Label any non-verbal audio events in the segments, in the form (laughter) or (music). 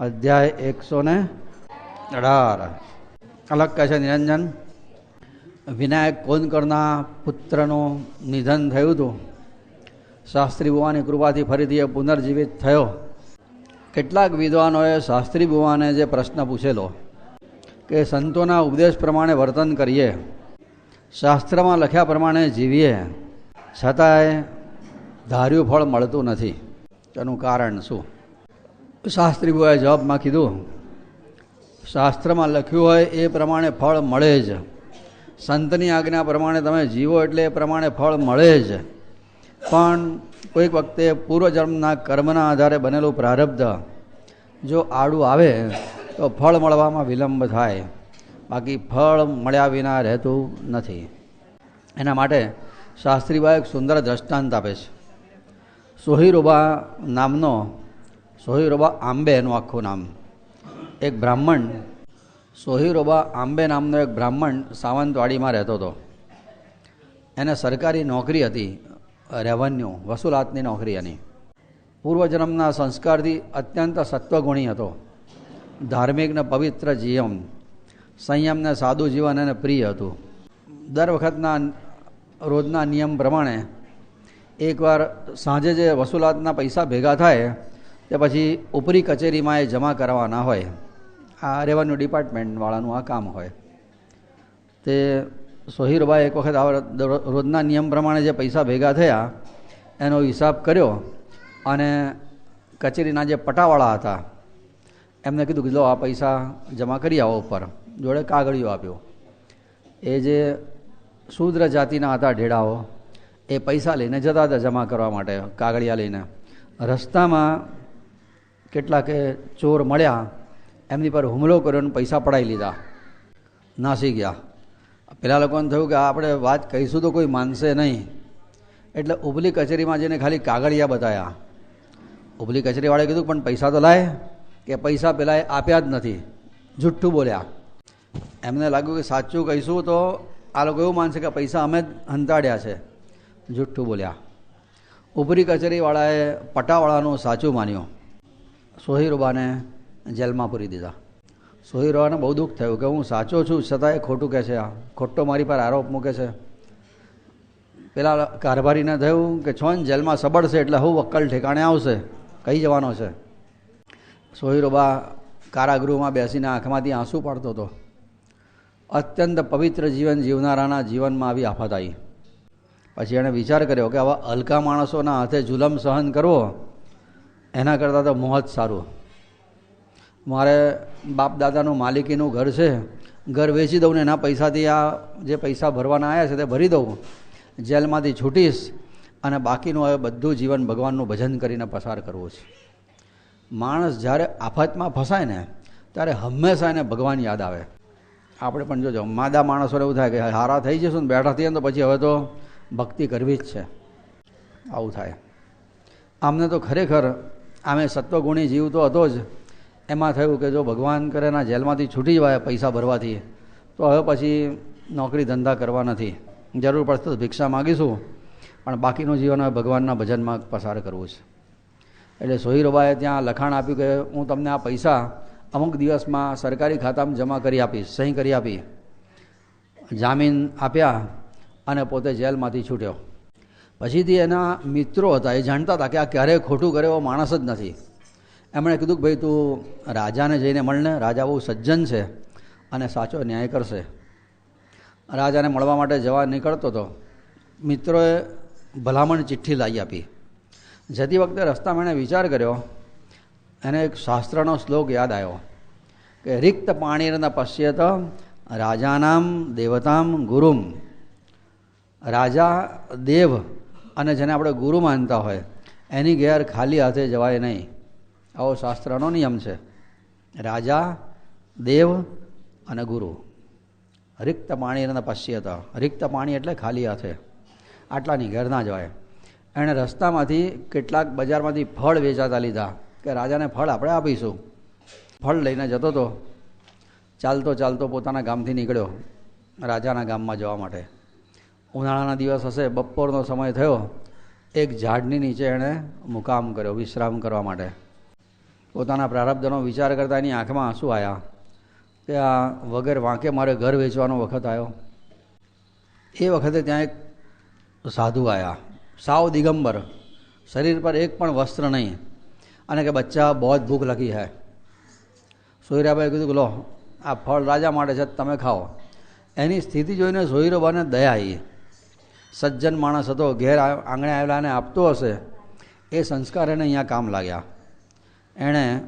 અધ્યાય એકસો ને અઢાર. અલગ કહે છે નિરંજન, વિનાયક કોનકરના પુત્રનું નિધન થયું હતું? શાસ્ત્રી બુવાની કૃપાથી ફરીથી એ પુનર્જીવિત થયો. કેટલાક વિદ્વાનોએ શાસ્ત્રી બુવાને જે પ્રશ્ન પૂછેલો, કે સંતોના ઉપદેશ પ્રમાણે વર્તન કરીએ, શાસ્ત્રમાં લખ્યા પ્રમાણે જીવીએ, છતાંય ધાર્યું ફળ મળતું નથી. તેનું કારણ શું? શાસ્ત્રી બુવાએ જવાબમાં કીધું શાસ્ત્રમાં લખ્યું હોય એ પ્રમાણે ફળ મળે જ. સંતની આજ્ઞા પ્રમાણે તમે જીવો એટલે એ પ્રમાણે ફળ મળે જ. પણ કોઈક વખતે પૂર્વજન્મના કર્મના આધારે બનેલું પ્રારબ્ધ. જો આડું આવે, તો ફળ મળવામાં વિલંબ થાય. બાકી ફળ મળ્યા વિના રહેતું નથી. એના માટે શાસ્ત્રીબાઈ એક સુંદર દ્રષ્ટાંત આપે છે. સોહિરોબા નામનો સોહિરોબા આંબે એનું આખું નામ. એક બ્રાહ્મણ, સોહીરોબા આંબે નામનો એક બ્રાહ્મણ સાવંતવાડીમાં રહેતો હતો. એને સરકારી નોકરી હતી, રેવન્યુ, વસૂલાતની નોકરી એની. પૂર્વજન્મના સંસ્કારથી અત્યંત સત્વગુણી હતો. ધાર્મિક ને પવિત્ર જીવન સંયમને સાદું જીવન એને પ્રિય હતું. દર વખતના રોજના નિયમ પ્રમાણે એકવાર સાંજે જે વસૂલાતના પૈસા ભેગા થાય તે પછી ઉપરી કચેરીમાં એ જમા કરવાના હોય, આ રેવન્યુ ડિપાર્ટમેન્ટવાળાનું આ કામ હોય. તે સોહીરભાઈ એક વખત આ રોજના નિયમ પ્રમાણે જે પૈસા ભેગા થયા, એનો હિસાબ કર્યો અને કચેરીના જે પટાવાળા હતા, એમને કીધું કે લો આ પૈસા જમા કરી આવો ઉપર, જોડે કાગળિયો આપ્યો. એ જે શૂદ્ર જાતિના હતા ઢેડાઓ, એ પૈસા લઈને જતા હતા જમા કરવા માટે, કાગળિયા લઈને. રસ્તામાં કેટલાકે ચોર મળ્યા, એમની પર હુમલો કર્યો અને પૈસા પડાવી લીધા. નાસી ગયા. પેલા લોકોને થયું કે આપણે વાત કહીશું તો કોઈ માનશે નહીં. એટલે ઉભલી કચેરીમાં જઈને ખાલી કાગળિયા બતાવ્યા ઉભલી કચેરીવાળાએ કીધું, પણ પૈસા તો લાય, કે પૈસા પેલાએ આપ્યા જ નથી. જુઠ્ઠું બોલ્યા. એમને લાગ્યું કે સાચું કહીશું તો આ લોકો એવું માનશે કે પૈસા અમે જ હંતાડ્યા છે. જુઠ્ઠું બોલ્યા. ઉપરી કચેરીવાળાએ પટાવાળાનું સાચું માન્યું. સોહિરુબાને જેલમાં પૂરી દીધા. સોહીરુબાને બહુ દુઃખ થયું કે હું સાચો છું છતાંય ખોટું કહે છે આ. ખોટો મારી પર આરોપ મૂકે છે. પેલા કારભારીને થયું કે છો ને, જેલમાં સબડશે એટલે હું વક્કલ ઠેકાણે આવશે કઈ જવાનો છે. સોહિરોબા કારાગૃહમાં બેસીને આંખમાંથી આંસુ પાડતો હતો. અત્યંત પવિત્ર જીવન જીવનારાના જીવનમાં આવી આફત આવી. પછી એણે વિચાર કર્યો કે આવા હલકા માણસોના હાથે જુલમ સહન કરવો એના કરતાં તો મોહત સારું. મારે બાપ દાદાનું માલિકીનું ઘર છે, ઘર વેચી દઉં ને એના પૈસાથી આ જે પૈસા ભરવાના આવ્યા છે તે ભરી દઉં. જેલમાંથી છૂટીશ અને બાકીનું હવે બધું જીવન ભગવાનનું ભજન કરીને પસાર કરવું છે. માણસ જ્યારે આફતમાં ફસાય ને, ત્યારે હંમેશા એને ભગવાન યાદ આવે. આપણે પણ જોજો, માદા માણસોને એવું થાય કે હારા થઈ જશું ને બેઠા થઈએ તો પછી હવે તો ભક્તિ કરવી જ છે. આવું થાય. આમને તો ખરેખર આમે સત્વગુણી જીવ તો હતો જ. એમાં થયું કે જો ભગવાન કરે ના જેલમાંથી છૂટી જવાય પૈસા ભરવાથી, તો હવે પછી નોકરી ધંધા કરવા નથી. જરૂર પડશે તો ભિક્ષા માગીશું, પણ બાકીનું જીવન હવે ભગવાનના ભજનમાં પસાર કરવું છે. એટલે સોહિરોબાએ ત્યાં લખાણ આપ્યું કે હું તમને આ પૈસા અમુક દિવસમાં સરકારી ખાતામાં જમા કરી આપીશ, સહી કરી આપી. જામીન આપ્યા અને પોતે જેલમાંથી છૂટ્યો. પછીથી એના મિત્રો હતા, એ જાણતા હતા કે આ ક્યારેય ખોટું કરે એવો માણસ જ નથી. એમણે કીધું કે ભાઈ તું રાજાને જઈને મળને, રાજા બહુ સજ્જન છે અને સાચો ન્યાય કરશે. રાજાને મળવા માટે જવા નીકળતો હતો મિત્રોએ ભલામણ ચિઠ્ઠી લાવી આપી. જતી વખતે રસ્તામાં એણે વિચાર કર્યો, એને એક શાસ્ત્રનો શ્લોક યાદ આવ્યો કે, રિક્ત પાણીરના પશ્યત રાજાનામ દેવતામ ગુરુમ. રાજા દેવ અને જેને આપણે ગુરુ માનતા હોય, એની ઘેર ખાલી હાથે જવાય નહીં. આવો શાસ્ત્રનો નિયમ છે. રાજા, દેવ અને ગુરુ. રિક્ત પાણી એના પશ્ય હતા રિક્ત પાણી એટલે ખાલી હાથે. આટલાની ઘેર ના જવાય. એણે રસ્તામાંથી કેટલાક બજારમાંથી ફળ વેચાતા લીધા કે રાજાને ફળ આપણે આપીશું. ફળ લઈને જતો હતો ચાલતો ચાલતો પોતાના ગામથી નીકળ્યો, રાજાના ગામમાં જવા માટે. ઉનાળાના દિવસ હશે, બપોરનો સમય થયો, એક ઝાડની નીચે એણે મુકામ કર્યો, વિશ્રામ કરવા માટે. પોતાના પ્રારબ્ધનો વિચાર કરતા એની આંખમાં આંસુ આવ્યા કે આ વગર વાંકે મારે ઘર વેચવાનો વખત આવ્યો એ વખતે ત્યાં એક સાધુ આવ્યા સાવ દિગંબર, શરીર પર એક પણ વસ્ત્ર નહીં અને કે બચ્ચા, બહુ જ ભૂખ લગી હૈ. સોયરાબાએ કીધું કે લો, આ ફળ રાજા માટે છે, તમે ખાઓ. એની સ્થિતિ જોઈને સોયરોબાને દયા આવી સજ્જન માણસ હતો, ઘેર આંગણે આવેલાને આપતો હશે. એ સંસ્કાર એને અહીંયા કામ લાગ્યા. એણે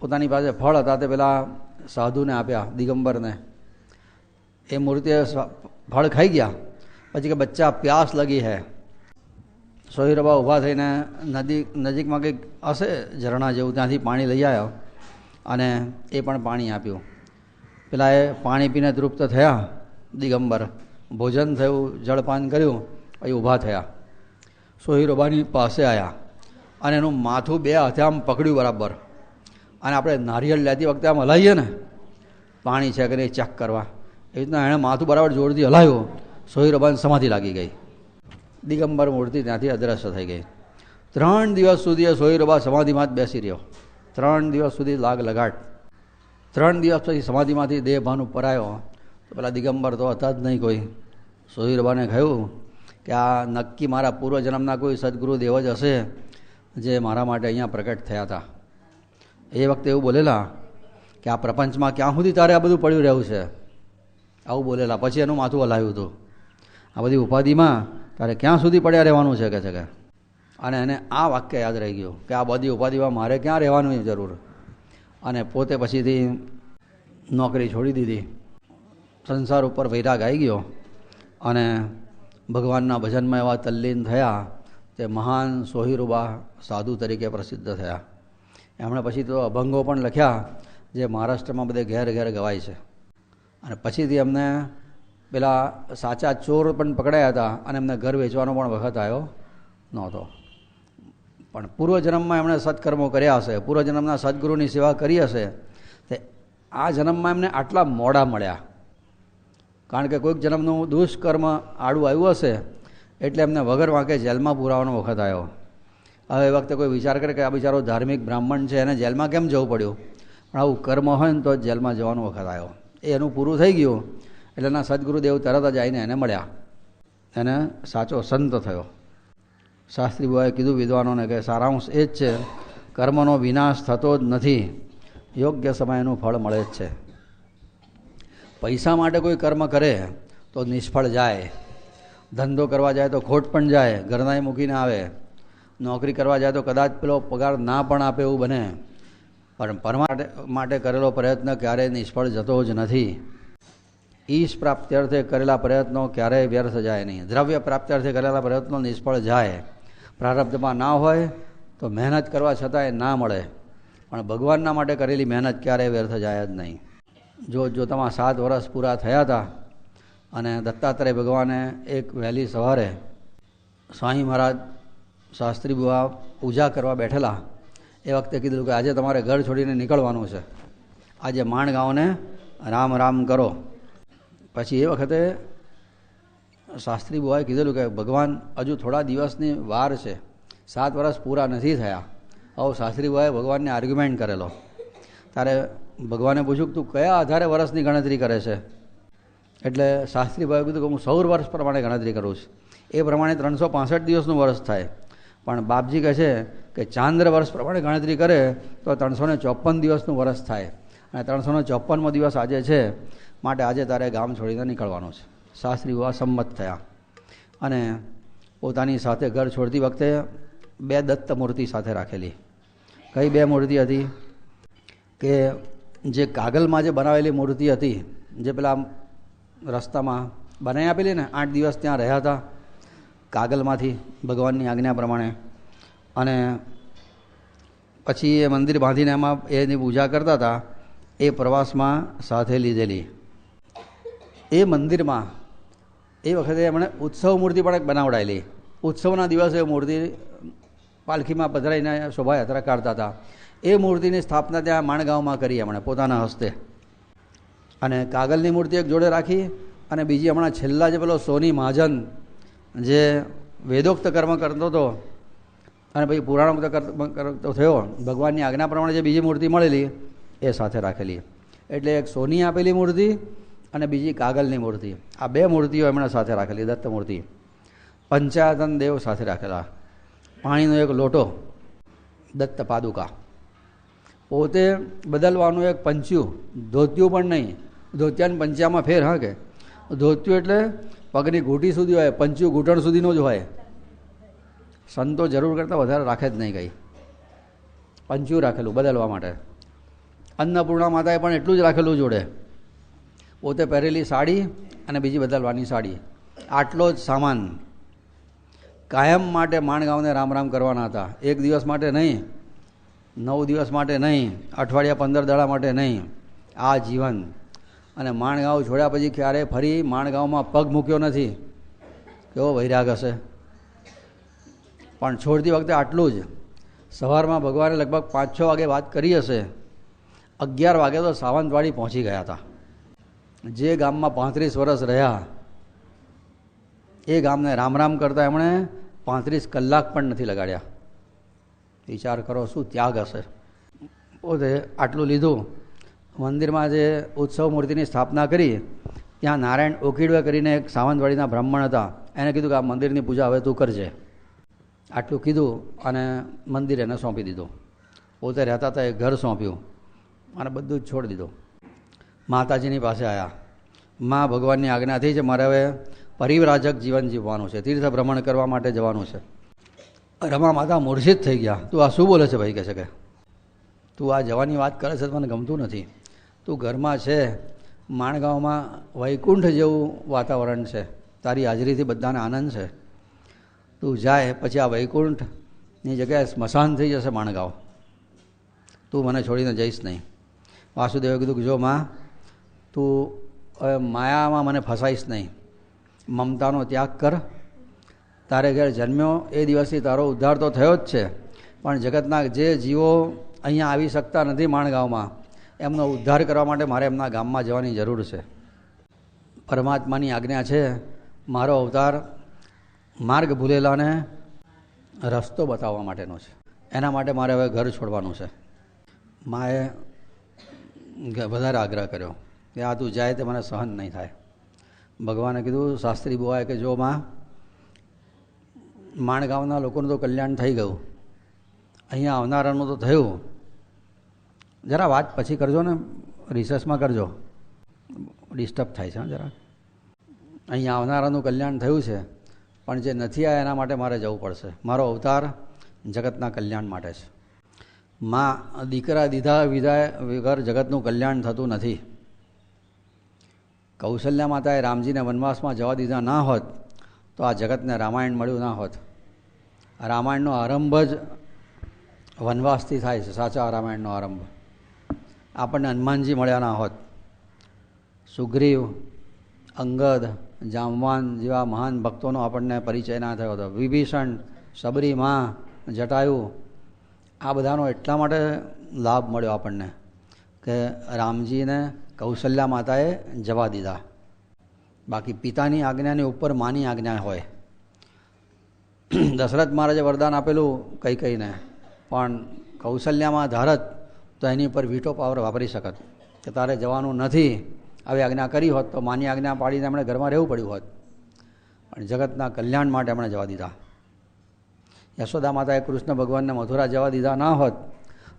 પોતાની પાસે ફળ હતા તે પેલા સાધુને આપ્યા, દિગંબરને. એ મૂર્તિએ ફળ ખાઈ ગયા. પછી કે, બચ્ચા, પ્યાસ લગી હે. સોહીરબા ઊભા થઈને નદી, નજીકમાં કંઈક હશે, ઝરણા જેવું, ત્યાંથી પાણી લઈ આવ્યો અને એ પણ પાણી આપ્યું. પેલા એ પાણી પીને તૃપ્ત થયા, દિગંબર. ભોજન થયું, જળપાન કર્યું પછી ઊભા થયા. સોહીરોબાની પાસે આવ્યા અને એનું માથું બે હાથે આમ પકડ્યું બરાબર. અને આપણે નારિયેળ લેતી વખતે આમ હલાવીએ ને, પાણી છે કે નહીં ચેક કરવા. એ રીતના એણે માથું બરાબર જોરથી હલાવ્યું સોહિરોબાને સમાધિ લાગી ગઈ. દિગંબર મૂર્તિ ત્યાંથી અદ્રશ્ય થઈ ગઈ. ત્રણ દિવસ સુધી એ સોહિરોબા સમાધિમાં જ બેસી રહ્યો. ત્રણ દિવસ સુધી લાગ લગાટ ત્રણ દિવસ પછી સમાધિમાંથી દેહ ભાન ઉપર આવ્યો. પેલા દિગંબર તો હતા જ નહીં કોઈ. સુધીરબાને કહ્યું કે આ નક્કી મારા પૂર્વજન્મના કોઈ સદગુરુ દેવ જ હશે જે મારા માટે અહીંયા પ્રગટ થયા હતા. એ વખતે એવું બોલેલા કે આ પ્રપંચમાં ક્યાં સુધી તારે આ બધું પડ્યું રહ્યું છે? આવું બોલેલા. પછી એનું માથું હલાવ્યું હતું. આ બધી ઉપાધિમાં તારે ક્યાં સુધી પડ્યા રહેવાનું છે કે છે કે? અને એને આ વાક્ય યાદ રહી ગયું કે આ બધી ઉપાધિમાં મારે ક્યાં રહેવાનું જરૂર? અને પોતે પછીથી નોકરી છોડી દીધી. સંસાર ઉપર વૈરાગ આવી ગયો અને ભગવાનના ભજનમાં એવા તલ્લીન થયા તે મહાન સોહિરુબા સાધુ તરીકે પ્રસિદ્ધ થયા. એમણે પછી તો અભંગો પણ લખ્યા જે મહારાષ્ટ્રમાં બધે ઘેર ઘેર ગવાય છે. અને પછીથી એમને પેલા સાચા ચોર પણ પકડાયા હતા અને એમને ઘર વેચવાનો પણ વખત આવ્યો નહોતો. પણ પૂર્વજન્મમાં એમણે સત્કર્મો કર્યા હશે, પૂર્વજન્મના સદગુરુની સેવા કરી હશે, તે આ જન્મમાં એમને આટલા મોડા મળ્યા. કારણ કે કોઈક જન્મનું દુષ્કર્મ આડું આવ્યું હશે, એટલે એમને વગર વાંકે જેલમાં પુરાવાનો વખત આવ્યો. હવે એ વખતે કોઈ વિચાર કરે કે આ બિચારો ધાર્મિક બ્રાહ્મણ છે, એને જેલમાં કેમ જવું પડ્યું? પણ આવું કર્મ હોય ને તો જેલમાં જવાનો વખત આવ્યો. એ એનું પૂરું થઈ ગયું, એટલે એના સદગુરુદેવ તરત જ આવીને એને મળ્યા. એને સાચો સંત થયો. શાસ્ત્રી બુઆએ કીધું વિદ્વાનોને કે સારાંશ એ જ છે, કર્મનો વિનાશ થતો જ નથી. યોગ્ય સમયનું ફળ મળે જ છે. પૈસા માટે કોઈ કર્મ કરે તો નિષ્ફળ જાય. ધંધો કરવા જાય તો ખોટ પણ જાય ઘરનાએ મૂકીને આવે. નોકરી કરવા જાય તો કદાચ પેલો પગાર ના પણ આપે એવું બને. પણ પરમા માટે કરેલો પ્રયત્ન ક્યારેય નિષ્ફળ જતો જ નથી. ઈશ પ્રાપ્ત્યર્થે કરેલા પ્રયત્નો ક્યારેય વ્યર્થ જાય નહીં. દ્રવ્ય પ્રાપ્ત્યર્થે કરેલા પ્રયત્નો નિષ્ફળ જાય. પ્રારબ્ધમાં ના હોય તો મહેનત કરવા છતાંય ના મળે. પણ ભગવાનના માટે કરેલી મહેનત ક્યારેય વ્યર્થ જાય જ નહીં. જો જો તમારા સાત વર્ષ પૂરા થયા હતા અને દત્તાત્રેય ભગવાને એક વહેલી સવારે સ્વામી મહારાજ શાસ્ત્રી બુવા પૂજા કરવા બેઠેલા, એ વખતે કીધું કે આજે તમારે ઘર છોડીને નીકળવાનું છે. આજે માણગાંવને રામ રામ કરો. પછી એ વખતે શાસ્ત્રી બુવાએ કીધેલું કે ભગવાન હજુ થોડા દિવસની વાર છે. સાત વર્ષ પૂરા નથી થયા. આવો શાસ્ત્રી બુવાએ ભગવાનને આર્ગ્યુમેન્ટ કરેલો. ત્યારે ભગવાને પૂછ્યું તું કયા આધારે વર્ષની ગણતરી કરે છે? એટલે શાસ્ત્રી ભાઈ કીધું કે હું સૌર વર્ષ પ્રમાણે ગણતરી કરું છું. એ પ્રમાણે ત્રણસો પાસઠ દિવસનું વર્ષ થાય. પણ બાપજી કહે છે કે ચાંદ્ર વર્ષ પ્રમાણે ગણતરી કરે તો ત્રણસો ને ચોપન દિવસનું વર્ષ થાય. અને ત્રણસો ને ચોપનમો દિવસ આજે છે. માટે આજે તારે ગામ છોડીને નીકળવાનું છે. શાસ્ત્રી બુવા સંમત થયા. અને પોતાની સાથે ઘર છોડતી વખતે બે દત્ત મૂર્તિ સાથે રાખેલી. કઈ બે મૂર્તિ હતી? કે જે કાગલમાં જે બનાવેલી મૂર્તિ હતી, જે પેલા રસ્તામાં બનાવી આપેલી ને, આઠ દિવસ ત્યાં રહ્યા હતા, કાગલમાંથી ભગવાનની આજ્ઞા પ્રમાણે. અને પછી એ મંદિર બાંધીને એમાં એની પૂજા કરતા હતા, એ પ્રવાસમાં સાથે લીધેલી. એ મંદિરમાં એ વખતે એમણે ઉત્સવ મૂર્તિ પણ એક બનાવડાયેલી. ઉત્સવના દિવસે મૂર્તિ પાલખીમાં પધરાઈને શોભાયાત્રા કાઢતા હતા. એ મૂર્તિની સ્થાપના ત્યાં માણગાંવમાં કરી એમણે, પોતાના હસ્તે. અને કાગળની મૂર્તિ એક જોડે રાખી અને બીજી હમણાં છેલ્લા જે પેલો સોની મહાજન જે વેદોક્ત કર્મ કરતો હતો અને પછી પુરાણો કરતો થયો, ભગવાનની આજ્ઞા પ્રમાણે જે બીજી મૂર્તિ મળેલી એ સાથે રાખેલી. એટલે એક સોની આપેલી મૂર્તિ અને બીજી કાગળની મૂર્તિ. આ બે મૂર્તિઓ એમણે સાથે રાખેલી, દત્ત મૂર્તિ. પંચાયતન દેવ સાથે રાખેલા. પાણીનો એક લોટો, દત્ત પાદુકા. પોતે બદલવાનું એક પંચ્યું. ધોતિયું પણ નહીં. ધોતિયાને પંચ્યામાં ફેર હા કે ધોતિયું એટલે પગની ઘૂંટી સુધી હોય, પંચ્યું ઘૂંટણ સુધીનો જ હોય. સંતો જરૂર કરતાં વધારે રાખે જ નહીં કંઈ. પંચ્યું રાખેલું બદલવા માટે. અન્નપૂર્ણા માતાએ પણ એટલું જ રાખેલું જોડે. પોતે પહેરેલી સાડી અને બીજી બદલવાની સાડી. આટલો જ સામાન. કાયમ માટે માણગાંવને રામ રામ કરવાના હતા. એક દિવસ માટે નહીં. નવ દિવસ માટે નહીં, અઠવાડિયા પંદર દાડા માટે નહીં, આ જીવન. અને માણગાંવ છોડ્યા પછી ક્યારેય ફરી માણગાંવમાં પગ મૂક્યો નથી? કેવો વૈરાગ હશે? પણ છોડતી વખતે આટલું જ. સવારમાં ભગવાને લગભગ પાંચ છ વાગે વાત કરી હશે. અગિયાર વાગે તો સાવંતવાડી પહોંચી ગયા હતા. જે ગામમાં પાંત્રીસ વર્ષ રહ્યા, એ ગામને રામ રામ કરતાં એમણે પાંત્રીસ કલાક પણ નથી લગાડ્યા. વિચાર કરો શું ત્યાગ હશે? પોતે આટલું લીધું. મંદિરમાં જે ઉત્સવ મૂર્તિની સ્થાપના કરી, ત્યાં નારાયણ ઓકીડવે કરીને એક સાવંતવાડીના બ્રાહ્મણ હતા. એને કીધું કે આ મંદિરની પૂજા હવે તું કરજે. આટલું કીધું અને મંદિર એને સોંપી દીધું. પોતે રહેતા હતા એ ઘર સોંપ્યું અને બધું જ છોડી દીધું. માતાજીની પાસે આવ્યા મા ભગવાનની આજ્ઞાથી છે મારે હવે પરિવ્રાજક જીવન જીવવાનું છે. તીર્થ ભ્રમણ કરવા માટે જવાનું છે. રમા માતા મૂર્છિત થઈ ગયા. તું આ શું બોલે છે ભાઈ? કહે છે કે, તું આ જવાની વાત કરે છે મને ગમતું નથી. તું ઘરમાં છે, માણગાંવમાં વૈકુંઠ જેવું વાતાવરણ છે. તારી હાજરીથી બધાને આનંદ છે. તું જાય, પછી આ વૈકુંઠની જગ્યાએ સ્મશાન થઈ જશે માણગાંવ. તું મને છોડીને જઈશ નહીં. વાસુદેવે કીધું કે, જો માં, તું માયામાં મને ફસાઈશ નહીં. મમતાનો ત્યાગ કર. તારે ઘેર જન્મ્યો, એ દિવસથી તારો ઉદ્ધાર તો થયો જ છે. પણ જગતના જે જીવો અહીંયા આવી શકતા નથી માણગાંવમાં, એમનો ઉદ્ધાર કરવા માટે મારે એમના ગામમાં જવાની જરૂર છે. પરમાત્માની આજ્ઞા છે, મારો અવતાર માર્ગ ભૂલેલાને રસ્તો બતાવવા માટેનો છે. એના માટે મારે હવે ઘર છોડવાનું છે. માએ વધારે આગ્રહ કર્યો કે આ તું જાય તે મને સહન નહીં થાય. ભગવાને કીધું, શાસ્ત્રી બુવાએ કે જો માં માણગાંવના લોકોનું તો કલ્યાણ થઈ ગયું. અહીંયા આવનારાનું તો થયું. જરા વાત પછી કરજો ને, રિસર્ચમાં કરજો. ડિસ્ટર્બ થાય છે જરા. અહીંયા આવનારાનું કલ્યાણ થયું છે, પણ જે નથી આવ્યા એના માટે મારે જવું પડશે. મારો અવતાર જગતના કલ્યાણ માટે છે. માં દીકરા દીધા વિધાય વગર જગતનું કલ્યાણ થતું નથી. કૌશલ્યા માતાએ રામજીને વનવાસમાં જવા દીધા ના હોત તો આ જગતને રામાયણ મળ્યું ના હોત. રામાયણનો આરંભ જ વનવાસથી થાય છે. સાચા રામાયણનો આરંભ. આપણને હનુમાનજી મળ્યા ના હોત. સુગ્રીવ, અંગદ, જામવાન જેવા મહાન ભક્તોનો આપણને પરિચય ના થયો હતો. વિભીષણ સબરી માં જટાયુ, આ બધાનો એટલા માટે લાભ મળ્યો આપણને કે રામજીને કૌશલ્યા માતાએ જવા દીધા. બાકી પિતાની આજ્ઞાની ઉપર માની આજ્ઞા હોય. (clears throat) દશરથ મહારાજે વરદાન આપેલું કંઈ કહીને પણ કૌશલ્યામાં ધારત તો એની ઉપર વીટો પાવર વાપરી શકત. કે તારે જવાનું નથી, આવી આજ્ઞા કરી હોત તો માની આજ્ઞા પાડીને એમણે ઘરમાં રહેવું પડ્યું હોત. પણ જગતના કલ્યાણ માટે એમણે જવા દીધા. યશોદા માતાએ કૃષ્ણ ભગવાનને મથુરા જવા દીધા ના હોત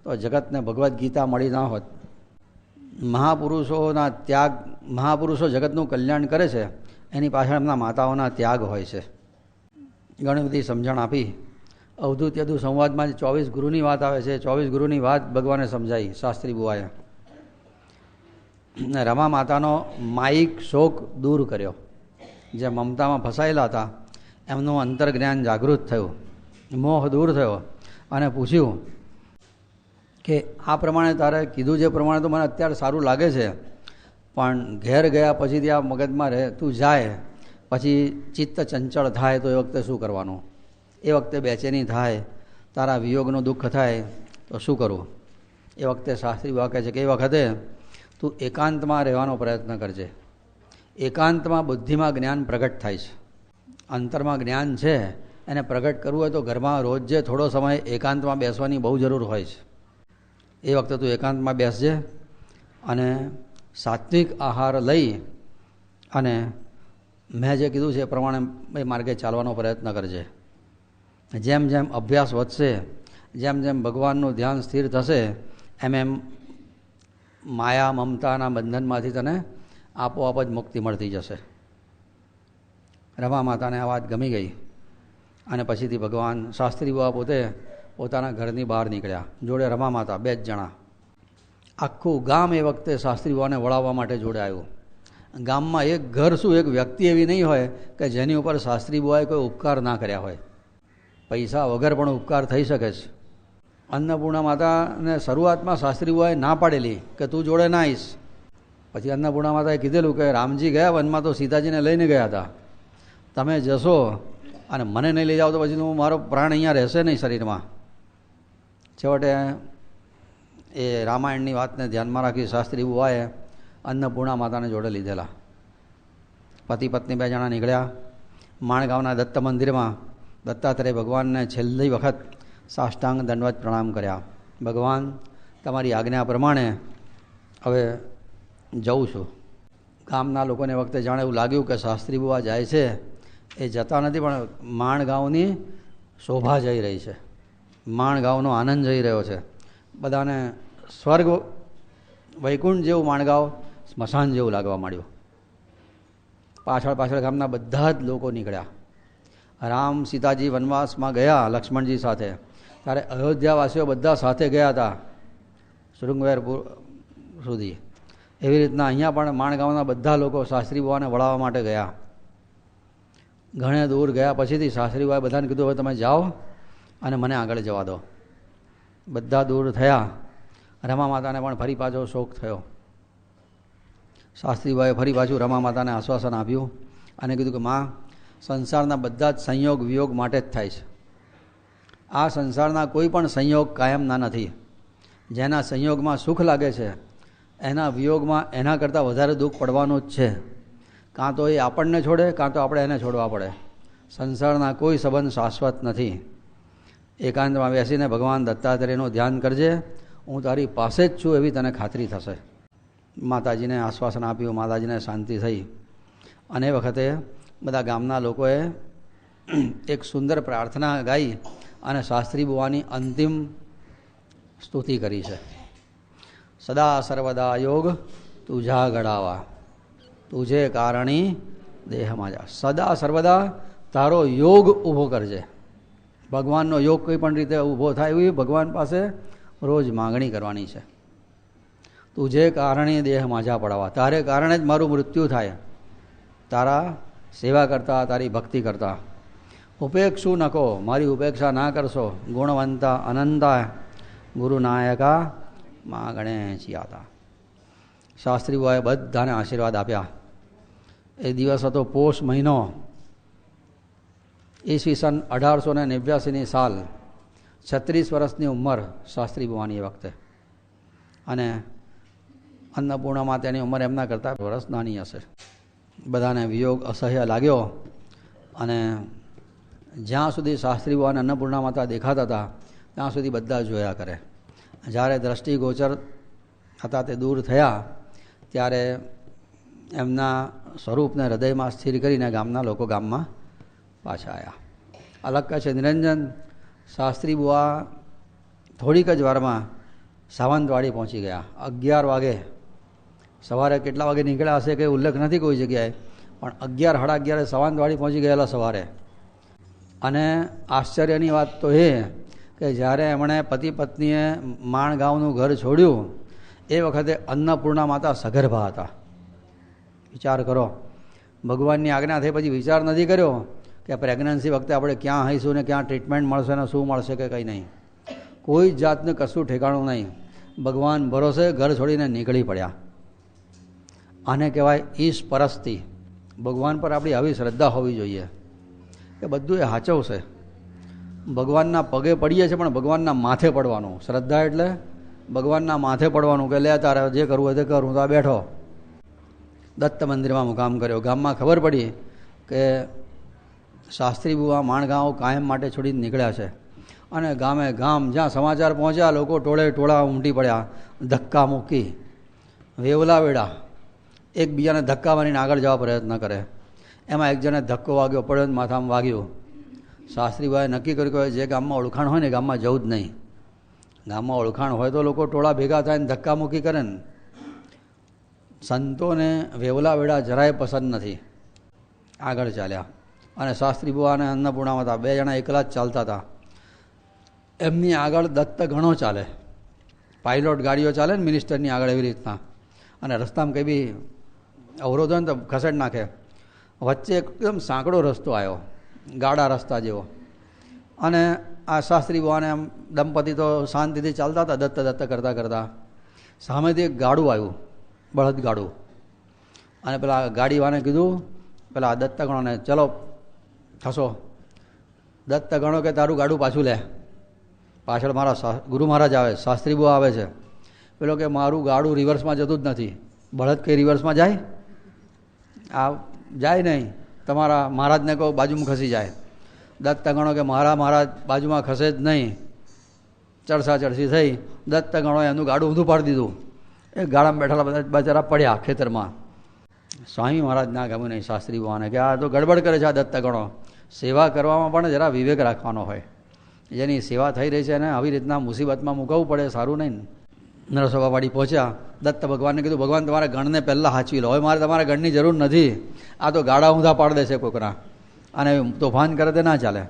તો જગતને ભગવદ્ ગીતા મળી ના હોત. મહાપુરુષોના ત્યાગ, મહાપુરુષો જગતનું કલ્યાણ કરે છે, એની પાછળ એમના માતાઓના ત્યાગ હોય છે. ઘણી બધી સમજણ આપી. અવધૂત યદુ સંવાદમાં જે ચોવીસ ગુરુની વાત આવે છે. ચોવીસ ગુરુની વાત ભગવાને સમજાઈ, શાસ્ત્રી બુઆએ રમા માતાનો માઇક શોક દૂર કર્યો. જે મમતામાં ફસાયેલા હતા, એમનું અંતર્જ્ઞાન જાગૃત થયું. મોહ દૂર થયો અને પૂછ્યું કે આ પ્રમાણે તારે કીધું જે પ્રમાણે તો મને અત્યારે સારું લાગે છે. પણ ઘેર ગયા પછી ત્યાં મગજમાં રહે, તું જાય, પછી ચિત્ત ચંચળ થાય તો એ વખતે શું કરવાનું? એ વખતે બેચેની થાય, તારા વિયોગનું દુઃખ થાય, તો શું કરવું એ વખતે શાસ્ત્રી વાક્ય છે કે એ વખતે તું એકાંતમાં રહેવાનો પ્રયત્ન કરજે. એકાંતમાં બુદ્ધિમાં જ્ઞાન પ્રગટ થાય છે. અંતરમાં જ્ઞાન છે, એને પ્રગટ કરવું હોય તો ઘરમાં રોજ જે થોડો સમય એકાંતમાં બેસવાની બહુ જરૂર હોય છે. એ વખતે તું એકાંતમાં બેસજે અને સાત્વિક આહાર લઈ અને મેં જે કીધું છે એ પ્રમાણે એ માર્ગે ચાલવાનો પ્રયત્ન કરજે. જેમ જેમ અભ્યાસ વધશે, જેમ જેમ ભગવાનનું ધ્યાન સ્થિર થશે, એમ એમ માયા મમતાના બંધનમાંથી તને આપોઆપ જ મુક્તિ મળતી જશે. રમા માતાને આ વાત ગમી ગઈ અને પછીથી ભગવાન શાસ્ત્રી બાબા પોતે પોતાના ઘરની બહાર નીકળ્યા. જોડે રમા માતા બે જ જણા. આખું ગામ એ વખતે શાસ્ત્રીઓને વળાવવા માટે જોડે આવ્યું. ગામમાં એક ઘર શું એક વ્યક્તિ એવી નહીં હોય કે જેની ઉપર શાસ્ત્રી બુઆએ કોઈ ઉપકાર ના કર્યા હોય. પૈસા વગર પણ ઉપકાર થઈ શકે છે. અન્નપૂર્ણા માતાને શરૂઆતમાં શાસ્ત્રી બુઆએ ના પાડેલી કે તું જોડે ના આવીશ. પછી અન્નપૂર્ણા માતાએ કીધેલું કે રામજી ગયા વનમાં તો સીતાજીને લઈને ગયા હતા. તમે જશો અને મને નહીં લઈ જાઓ તો પછી હું મારો પ્રાણ અહીંયા રહેશે નહીં શરીરમાં. છેવટે એ રામાયણની વાતને ધ્યાનમાં રાખી શાસ્ત્રી બુવાએ અન્નપૂર્ણા માતાને જોડે લીધેલા. પતિ પત્ની બે જણા નીકળ્યા. માણગાંવના દત્ત મંદિરમાં દત્તાત્રેય ભગવાનને છેલ્લી વખત સાષ્ટાંગ દંડવત પ્રણામ કર્યા. ભગવાન, તમારી આજ્ઞા પ્રમાણે હવે જઉં છું. ગામના લોકોને વખતે જાણે એવું લાગ્યું કે શાસ્ત્રી બુવા જાય છે. એ જતા નથી, પણ માણગાંવની શોભા જઈ રહી છે. માણગાંવનો આનંદ જઈ રહ્યો છે. બધાને સ્વર્ગ વૈકુંઠ જેવું માણગાંવ સ્મશાન જેવું લાગવા માંડ્યું. પાછળ પાછળ ગામના બધા જ લોકો નીકળ્યા. રામ સીતાજી વનવાસમાં ગયા લક્ષ્મણજી સાથે. ત્યારે અયોધ્યાવાસીઓ બધા સાથે ગયા હતા શૃંગવેરપુર સુધી. એવી રીતના અહીંયા પણ માણગાંવના બધા લોકો શાસ્ત્રી બુવાને વળાવવા માટે ગયા. ઘણે દૂર ગયા. પછીથી શાસ્ત્રી બુવાએ બધાને કીધું, હવે તમે જાઓ. અને મને આગળ જવા દો. બધા દૂર થયા. રમા માતાને પણ ફરી પાછો શોક થયો. શાસ્ત્રીભાઈએ ફરી પાછું રમા માતાને આશ્વાસન આપ્યું અને કીધું કે, માં, સંસારના બધા જ સંયોગ વિયોગ માટે જ થાય છે. આ સંસારના કોઈ પણ સંયોગ કાયમના નથી. જેના સંયોગમાં સુખ લાગે છે, એના વિયોગમાં એના કરતાં વધારે દુઃખ પડવાનું જ છે. કાં તો એ આપણને છોડે, કાં તો આપણે એને છોડવા પડે. સંસારના કોઈ સંબંધ શાશ્વત નથી. એકાંતમાં બેસીને ભગવાન દત્તાત્રેયનું ધ્યાન કરજે. હું તારી પાસે જ છું એવી તને ખાતરી થશે. માતાજીને આશ્વાસન આપ્યું, માતાજીને શાંતિ થઈ. અને વખતે બધા ગામના લોકોએ એક સુંદર પ્રાર્થના ગાઈ અને શાસ્ત્રી બુવાની અંતિમ સ્તુતિ કરી છે. સદા સર્વદા યોગ તુજા ગળાવા. તુજે કારણી દેહમાં જા સદા સર્વદા તારો યોગ ઊભો કરજે. ભગવાનનો યોગ કોઈ પણ રીતે ઊભો થાય એવી ભગવાન પાસે રોજ માગણી કરવાની છે. તું જે કારણે દેહ માજા પડાવવા, તારે કારણે જ મારું મૃત્યુ થાય. તારા સેવા કરતા, તારી ભક્તિ કરતા. ઉપેક્ષુ નકો, મારી ઉપેક્ષા ના કરશો. ગુણવંતા અનંતા ગુરુનાયકા માગણે ચિયાતા શાસ્ત્રીઓએ બધાને આશીર્વાદ આપ્યા. એ દિવસ હતો પોષ મહિનો. ઈસવી સન અઢારસો ને નેવ્યાસીની સાલ છત્રીસ વર્ષની ઉંમર શાસ્ત્રી ભવાની એ વખતે. અને અન્નપૂર્ણામાં તેની ઉંમર એમના કરતાં વર્ષ નાની હશે. બધાને વિયોગ અસહ્ય લાગ્યો અને જ્યાં સુધી શાસ્ત્રી ભગવાન અન્નપૂર્ણા માતા દેખાતા હતા, ત્યાં સુધી બધા જોયા કરે. જ્યારે દ્રષ્ટિગોચર હતા તે દૂર થયા, ત્યારે એમના સ્વરૂપને હૃદયમાં સ્થિર કરીને ગામના લોકો ગામમાં પાછા આવ્યા અલગ કહે છે, નિરંજન, શાસ્ત્રી બુઆ થોડીક જ વારમાં સાવંતવાડી પહોંચી ગયા. અગિયાર વાગે. સવારે કેટલા વાગે નીકળ્યા હશે કંઈ ઉલ્લેખ નથી કોઈ જગ્યાએ, પણ અગિયાર, સાડા અગિયારે સાવંતવાડી પહોંચી ગયેલા સવારે. અને આશ્ચર્યની વાત તો એ કે જ્યારે એમણે પતિ પત્નીએ માણગાંવનું ઘર છોડ્યું, એ વખતે અન્નપૂર્ણા માતા સગર્ભા હતા. વિચાર કરો. ભગવાનની આજ્ઞા થઈ પછી વિચાર નથી કર્યો. કે પ્રેગ્નન્સી વખતે આપણે ક્યાં હઈશું ને ક્યાં ટ્રીટમેન્ટ મળશે ને શું મળશે કે કંઈ નહીં. કોઈ જાતનું કશું ઠેકાણું નહીં. ભગવાન ભરોસે ઘર છોડીને નીકળી પડ્યા. આને કહેવાય ઈશ પરસ્તી. ભગવાન પર આપણી આવી શ્રદ્ધા હોવી જોઈએ. કે બધું એ હાચવશે. ભગવાનના પગે પડીએ છીએ પણ ભગવાનના માથે પડવાનું. શ્રદ્ધા એટલે ભગવાનના માથે પડવાનું કે લે તારે જે કરવું હોય તે કરું તો આ બેઠો. દત્ત મંદિરમાં મુકામ કર્યો. ગામમાં ખબર પડી કે શાસ્ત્રી બુવા માણગાંવ કાયમ માટે છોડીને નીકળ્યા છે. અને ગામે ગામ જ્યાં સમાચાર પહોંચ્યા, લોકો ટોળે ટોળા ઉમટી પડ્યા, ધક્કા મૂકી, વેવલા વેડા. એકબીજાને ધક્કા મારીને આગળ જવા પ્રયત્ન કરે. એમાં એક જણે ધક્કો વાગ્યો, પડ્યો માથામાં વાગ્યો. શાસ્ત્રીભાઈએ નક્કી કર્યું કે જે ગામમાં ઓળખાણ હોય ને ગામમાં જવું જ નહીં. ગામમાં ઓળખાણ હોય તો લોકો ટોળા ભેગા થાય ને ધક્કા મૂકી કરે ને. સંતોને વેવલા વેડા જરાય પસંદ નથી. આગળ ચાલ્યા. અને શાસ્ત્રી બુવા અને અન્નપૂર્ણા હતા. બે જણા એકલા જ ચાલતા હતા. એમની આગળ દત્ત ઘણો ચાલે. પાઇલોટ ગાડીઓ ચાલે ને મિનિસ્ટરની આગળ એવી રીતના. અને રસ્તામાં કંઈ બી અવરોધ ને તો ખસેડ નાખે. વચ્ચે એકદમ સાંકડો રસ્તો આવ્યો. ગાડા રસ્તા જેવો. અને આ શાસ્ત્રી બુવાને આમ દંપતી તો શાંતિથી ચાલતા હતા, દત્ત દત્ત કરતાં કરતાં. સામેથી એક ગાડું આવ્યું. બળદ ગાડું. અને પેલા ગાડીવાને કીધું, પેલા દત્ત ગણોને ચલો ખસો દત્ત ગણો કે તારું ગાડું પાછું લે. પાછળ મારા ગુરુ મહારાજ આવે, શાસ્ત્રી બહુ આવે છે. પેલો કે મારું ગાડું રિવર્સમાં જતું જ નથી. બળદ કે રિવર્સમાં જાય? આ, જાય નહીં. તમારા મહારાજને કહો, બાજુમાં ખસી જાય. દત્ત ગણો કે મારા મહારાજ બાજુમાં ખસે જ નહીં. ચડસા ચડસી થઈ. દત્ત ગણો એનું ગાડું ઊંધું પાડી દીધું. એ ગાડામાં બેઠેલા બધા બચારા પડ્યા ખેતરમાં. સ્વામી મહારાજ ના ગમ્યું નહીં, શાસ્ત્રી ભવાને કે આ તો ગડબડ કરે છે આ દત્ત ગણો. સેવા કરવામાં પણ જરા વિવેક રાખવાનો હોય. જેની સેવા થઈ રહી છે અને આવી રીતના મુસીબતમાં મૂકવું પડે સારું નહીં. નરસોબાવાડી પહોંચ્યા. દત્ત ભગવાનને કીધું, ભગવાન, તમારા ગણને પહેલાં હાચવી લો. હવે મારે તમારા ગણની જરૂર નથી. આ તો ગાડા ઊંધા પાડી દે છે કોકના. અને તોફાન કરે તે ના ચાલે.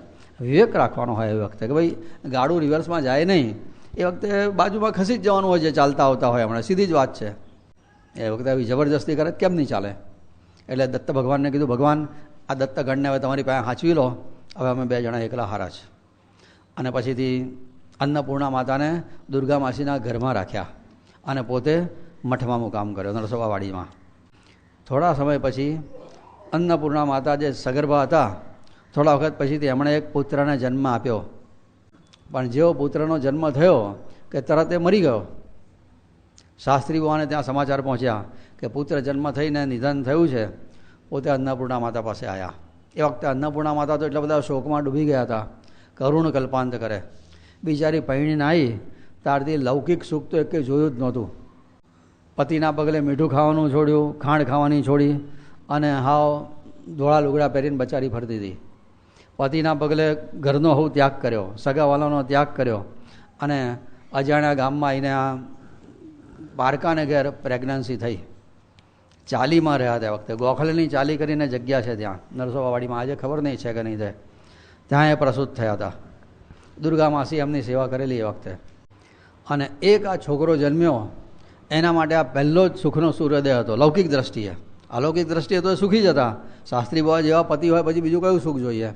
વિવેક રાખવાનો હોય એ વખતે કે ભાઈ, ગાડું રિવર્સમાં જાય નહીં. એ વખતે બાજુમાં ખસી જ જવાનું હોય જે ચાલતા આવતા હોય હમણાં. સીધી જ વાત છે. એ વખતે આવી જબરજસ્તી કરે કેમ નહીં ચાલે? એટલે દત્ત ભગવાનને કીધું, ભગવાન આ દત્તગણને હવે તમારી પાસે હાંચવી લો. હવે અમે બે જણા એકલા હારા છે. અને પછીથી અન્નપૂર્ણા માતાને દુર્ગા માસીના ઘરમાં રાખ્યા અને પોતે મઠમાં મુકામ કર્યો, નરસોબાવાડીમાં. થોડા સમય પછી અન્નપૂર્ણા માતા જે સગર્ભા હતા, થોડા વખત પછીથી એમણે એક પુત્રને જન્મ આપ્યો. પણ જેવો પુત્રનો જન્મ થયો કે તરત એ મરી ગયો. શાસ્ત્રી બુવાને ત્યાં સમાચાર પહોંચ્યા કે પુત્ર જન્મ થઈને નિધન થયું છે. પોતે અન્નપૂર્ણા માતા પાસે આવ્યા એ વખતે અન્નપૂર્ણા માતા તો એટલા બધા શોકમાં ડૂબી ગયા હતા. કરુણ કલ્પાંત કરે. બિચારી પૈણીને આવી ત્યારથી લૌકિક સુખ તો એકે જોયું જ નહોતું. પતિના પગલે મીઠું ખાવાનું છોડ્યું, ખાંડ ખાવાની છોડી, અને હાવ ધોળા લુગડા પહેરીને બચારી ફરતી હતી. પતિના પગલે ઘરનો હું ત્યાગ કર્યો, સગાવાલાનો ત્યાગ કર્યો, અને અજાણ્યા ગામમાં આવીને આ પારકાને ઘેર પ્રેગ્નન્સી થઈ. ચાલીમાં રહ્યા તે વખતે. ગોખલેની ચાલી કરીને જગ્યા છે ત્યાં. નરસોબાવાડીમાં. આજે ખબર નહીં છે કે નહીં થાય ત્યાં એ પ્રસૂત થયા હતા. દુર્ગા માસી એમની સેવા કરેલી એ વખતે. અને એક આ છોકરો જન્મ્યો. એના માટે આ પહેલો જ સુખનો સૂર્યોદય હતો. લૌકિક દ્રષ્ટિએ. અલૌકિક દ્રષ્ટિએ તો સુખી જ હતા. શાસ્ત્રી બાવા જેવા પતિ હોય પછી બીજું કયું સુખ જોઈએ?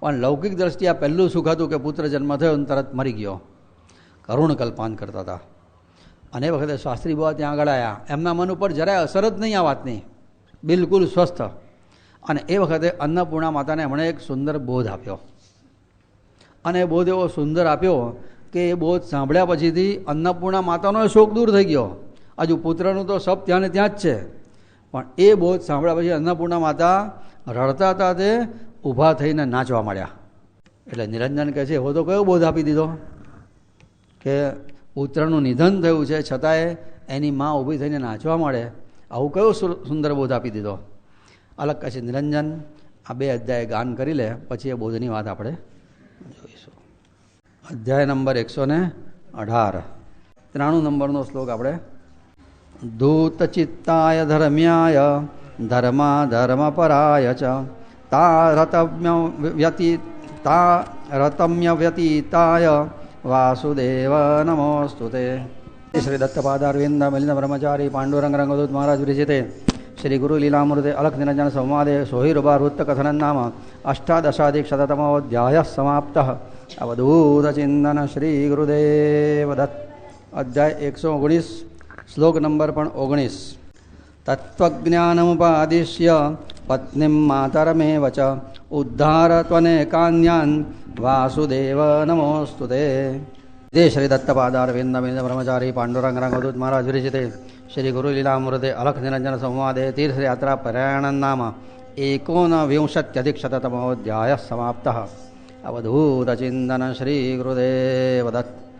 પણ લૌકિક દ્રષ્ટિએ આ પહેલું સુખ હતું કે પુત્ર જન્મ થયો અને તરત મરી ગયો. કરુણ કલ્પાન કરતા હતા. અને એ વખતે શાસ્ત્રી બાબા ત્યાં આગળ આવ્યા એમના મન ઉપર જરાય અસર જ નહીં આ વાતની. બિલકુલ સ્વસ્થ. અને એ વખતે અન્નપૂર્ણા માતાને એમણે એક સુંદર બોધ આપ્યો. અને એ બોધ એવો સુંદર આપ્યો કે એ બોધ સાંભળ્યા પછીથી અન્નપૂર્ણા માતાનો શોક દૂર થઈ ગયો. હજુ પુત્રનું તો સપ ત્યાં ને ત્યાં જ છે. પણ એ બોધ સાંભળ્યા પછી અન્નપૂર્ણા માતા રડતા હતા તે ઊભા થઈને નાચવા માંડ્યા. એટલે નિરંજન કહે છે, એવો તો કયો બોધ આપી દીધો? કે પુત્રનું નિધન થયું છે, છતાંય એની માં ઊભી થઈને નાચવા મળે આવું કયો સુંદર બોધ આપી દીધો? અલગ કહે નિરંજન, આ બે અધ્યાય ગાન કરી લે, પછી એ બોધની વાત આપણે જોઈશું. અધ્યાય નંબર એકસો ને અઢાર. ત્રાણું નંબરનો શ્લોક આપણે. ધૂતચિત્તાય ધર્મ્યાય, ધર્મા ધર્મપરાય ચ. તા રતમ્ય વ્યતી તા રતમ્ય વ્યતીતાય वासुदेव नमोस्तुते श्री दत्तपादारविंद मिलिंद ब्रह्मचारी पांडुरंगरंगदूत महाराज विरचिते। श्री गुरु लीलामृते अलख निरंजन संवादे सोहिरुभावृत्त कथनं नाम अष्टादशाधिकशततमोऽध्यायः समाप्तः। अवधूतचिंतन श्री गुरुदेव दत्त अध्याय एक सौ ओगणीस श्लोक नंबर पण ओगणीस तत्वज्ञानमुपादिश्य पत्नी मातरमेव च उद्धारत्वनेकान्यान् वासुदेव नमोऽस्तु ते ಇದೇ ಶ್ರೀ ದತ್ತಪಾದಾರವಿಂದ ಮಿಂದ ಬ್ರಹ್ಮಚಾರಿ ಪಾಂಡುರಂಗರಂಗದೂತ್ ಮಹಾರಾಜ್ ವಿರಚಿತೆ ಶ್ರೀ ಗುರು ಲೀಲಾಮೃತೆ ಅಲಖ ನಿರಂಜನ ಸಂವಾದೆ ತೀರ್ಥಯಾತ್ರಾ ಪ್ರಯಾಣನಾಮ एकोनविंशत्यधिकशततमोऽध्यायः समाप्तः अवधूतचिन्तन श्रीगुरुदेवदत्त